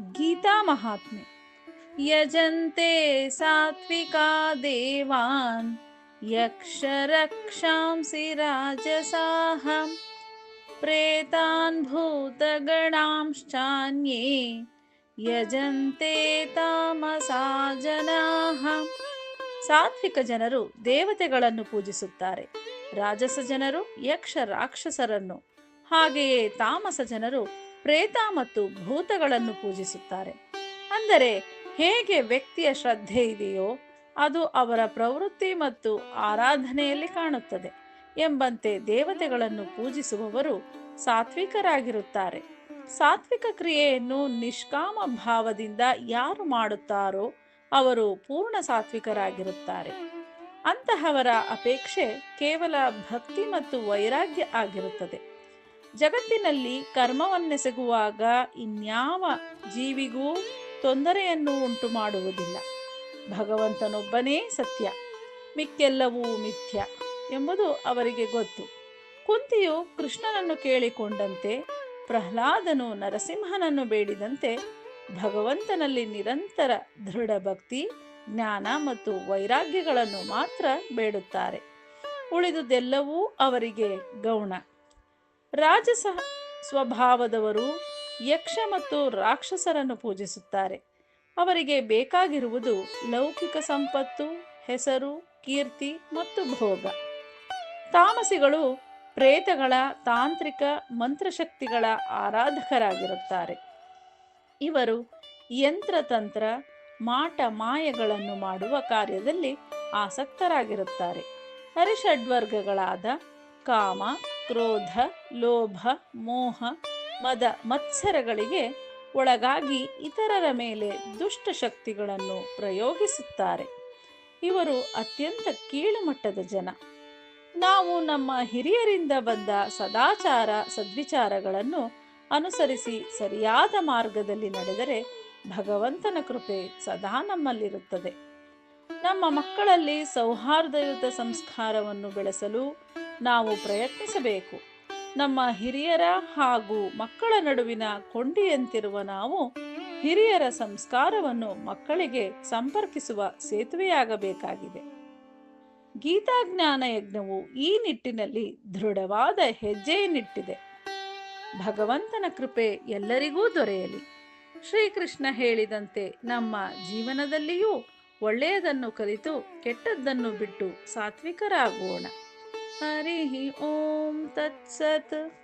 ಗೀತಾ ಮಹಾತ್ಮೆ. ಯಜಂತೆ ಸಾತ್ವಿಕಾ ದೇವಾನ್ ಯಕ್ಷ ರಕ್ಷಾಂಸಿ ರಾಜಸಾಹ, ಪ್ರೇತಾನ್ ಭೂತಗಣಾಂಶ್ಚಾನ್ಯೇ, ಯಜಂತೆ ತಾಮಸಾ ಜನಾಹ. ಸಾತ್ವಿಕ ಜನರು ದೇವತೆಗಳನ್ನು ಪೂಜಿಸುತ್ತಾರೆ. ರಾಜಸ ಜನರು ಯಕ್ಷ ರಾಕ್ಷಸರನ್ನು. ಹಾಗೆಯೇ ತಾಮಸ ಜನರು ಪ್ರೇತ ಮತ್ತು ಭೂತಗಳನ್ನು ಪೂಜಿಸುತ್ತಾರೆ. ಅಂದರೆ ಹೇಗೆ ವ್ಯಕ್ತಿಯ ಶ್ರದ್ಧೆ ಇದೆಯೋ ಅದು ಅವರ ಪ್ರವೃತ್ತಿ ಮತ್ತು ಆರಾಧನೆಯಲ್ಲಿ ಕಾಣುತ್ತದೆ ಎಂಬಂತೆ ದೇವತೆಗಳನ್ನು ಪೂಜಿಸುವವರು ಸಾತ್ವಿಕರಾಗಿರುತ್ತಾರೆ. ಸಾತ್ವಿಕ ಕ್ರಿಯೆಯನ್ನು ನಿಷ್ಕಾಮ ಭಾವದಿಂದ ಯಾರು ಮಾಡುತ್ತಾರೋ ಅವರು ಪೂರ್ಣ ಸಾತ್ವಿಕರಾಗಿರುತ್ತಾರೆ. ಅಂತಹವರ ಅಪೇಕ್ಷೆ ಕೇವಲ ಭಕ್ತಿ ಮತ್ತು ವೈರಾಗ್ಯ ಆಗಿರುತ್ತದೆ. ಜಗತ್ತಿನಲ್ಲಿ ಕರ್ಮವನ್ನೆಸಗುವಾಗ ಇನ್ಯಾವ ಜೀವಿಗೂ ತೊಂದರೆಯನ್ನು ಉಂಟು ಮಾಡುವುದಿಲ್ಲ ಭಗವಂತನೊಬ್ಬನೇ ಸತ್ಯ, ಮಿಕ್ಕೆಲ್ಲವೂ ಮಿಥ್ಯ ಎಂಬುದು ಅವರಿಗೆ ಗೊತ್ತು. ಕುಂತಿಯು ಕೃಷ್ಣನನ್ನು ಕೇಳಿಕೊಂಡಂತೆ, ಪ್ರಹ್ಲಾದನು ನರಸಿಂಹನನ್ನು ಬೇಡಿದಂತೆ ಭಗವಂತನಲ್ಲಿ ನಿರಂತರ ದೃಢ ಭಕ್ತಿ ಜ್ಞಾನ ಮತ್ತು ವೈರಾಗ್ಯಗಳನ್ನು ಮಾತ್ರ ಬೇಡುತ್ತಾರೆ. ಉಳಿದುದೆಲ್ಲವೂ ಅವರಿಗೆ ಗೌಣ. ರಾಜಸ ಸ್ವಭಾವದವರು ಯಕ್ಷ ಮತ್ತು ರಾಕ್ಷಸರನ್ನು ಪೂಜಿಸುತ್ತಾರೆ. ಅವರಿಗೆ ಬೇಕಾಗಿರುವುದು ಲೌಕಿಕ ಸಂಪತ್ತು, ಹೆಸರು, ಕೀರ್ತಿ ಮತ್ತು ಭೋಗ. ತಾಮಸಿಗಳು ಪ್ರೇತಗಳ ತಾಂತ್ರಿಕ ಮಂತ್ರಶಕ್ತಿಗಳ ಆರಾಧಕರಾಗಿರುತ್ತಾರೆ. ಇವರು ಯಂತ್ರತಂತ್ರ, ಮಾಟ ಮಾಯಗಳನ್ನು ಮಾಡುವ ಕಾರ್ಯದಲ್ಲಿ ಆಸಕ್ತರಾಗಿರುತ್ತಾರೆ. ಹರಿಷಡ್ವರ್ಗಗಳಾದ ಕಾಮ ಕ್ರೋಧ, ಲೋಭ, ಮೋಹ, ಮದ, ಮತ್ಸರಗಳಿಗೆ ಒಳಗಾಗಿ ಇತರರ ಮೇಲೆ ದುಷ್ಟ ಶಕ್ತಿಗಳನ್ನು ಪ್ರಯೋಗಿಸುತ್ತಾರೆ. ಇವರು ಅತ್ಯಂತ ಕೀಳುಮಟ್ಟದ ಜನ. ನಾವು ನಮ್ಮ ಹಿರಿಯರಿಂದ ಬಂದ ಸದಾಚಾರ ಸದ್ವಿಚಾರಗಳನ್ನು ಅನುಸರಿಸಿ ಸರಿಯಾದ ಮಾರ್ಗದಲ್ಲಿ ನಡೆದರೆ ಭಗವಂತನ ಕೃಪೆ ಸದಾ ನಮ್ಮಲ್ಲಿರುತ್ತದೆ. ನಮ್ಮ ಮಕ್ಕಳಲ್ಲಿ ಸೌಹಾರ್ದಯುತ ಸಂಸ್ಕಾರವನ್ನು ಬೆಳೆಸಲು ನಾವು ಪ್ರಯತ್ನಿಸಬೇಕು. ನಮ್ಮ ಹಿರಿಯರ ಹಾಗೂ ಮಕ್ಕಳ ನಡುವಿನ ಕೊಂಡಿಯಂತಿರುವ ನಾವು ಹಿರಿಯರ ಸಂಸ್ಕಾರವನ್ನು ಮಕ್ಕಳಿಗೆ ಸಂಪರ್ಕಿಸುವ ಸೇತುವೆಯಾಗಬೇಕಾಗಿದೆ. ಗೀತಾಜ್ಞಾನ ಯಜ್ಞವು ಈ ನಿಟ್ಟಿನಲ್ಲಿ ದೃಢವಾದ ಹೆಜ್ಜೆಯನ್ನಿಟ್ಟಿದೆ. ಭಗವಂತನ ಕೃಪೆ ಎಲ್ಲರಿಗೂ ದೊರೆಯಲಿ. ಶ್ರೀಕೃಷ್ಣ ಹೇಳಿದಂತೆ ನಮ್ಮ ಜೀವನದಲ್ಲಿಯೂ ಒಳ್ಳೆಯದನ್ನು ಕಲಿತು ಕೆಟ್ಟದ್ದನ್ನು ಬಿಟ್ಟು ಸಾತ್ವಿಕರಾಗೋಣ. हरि ॐ तत्सत्।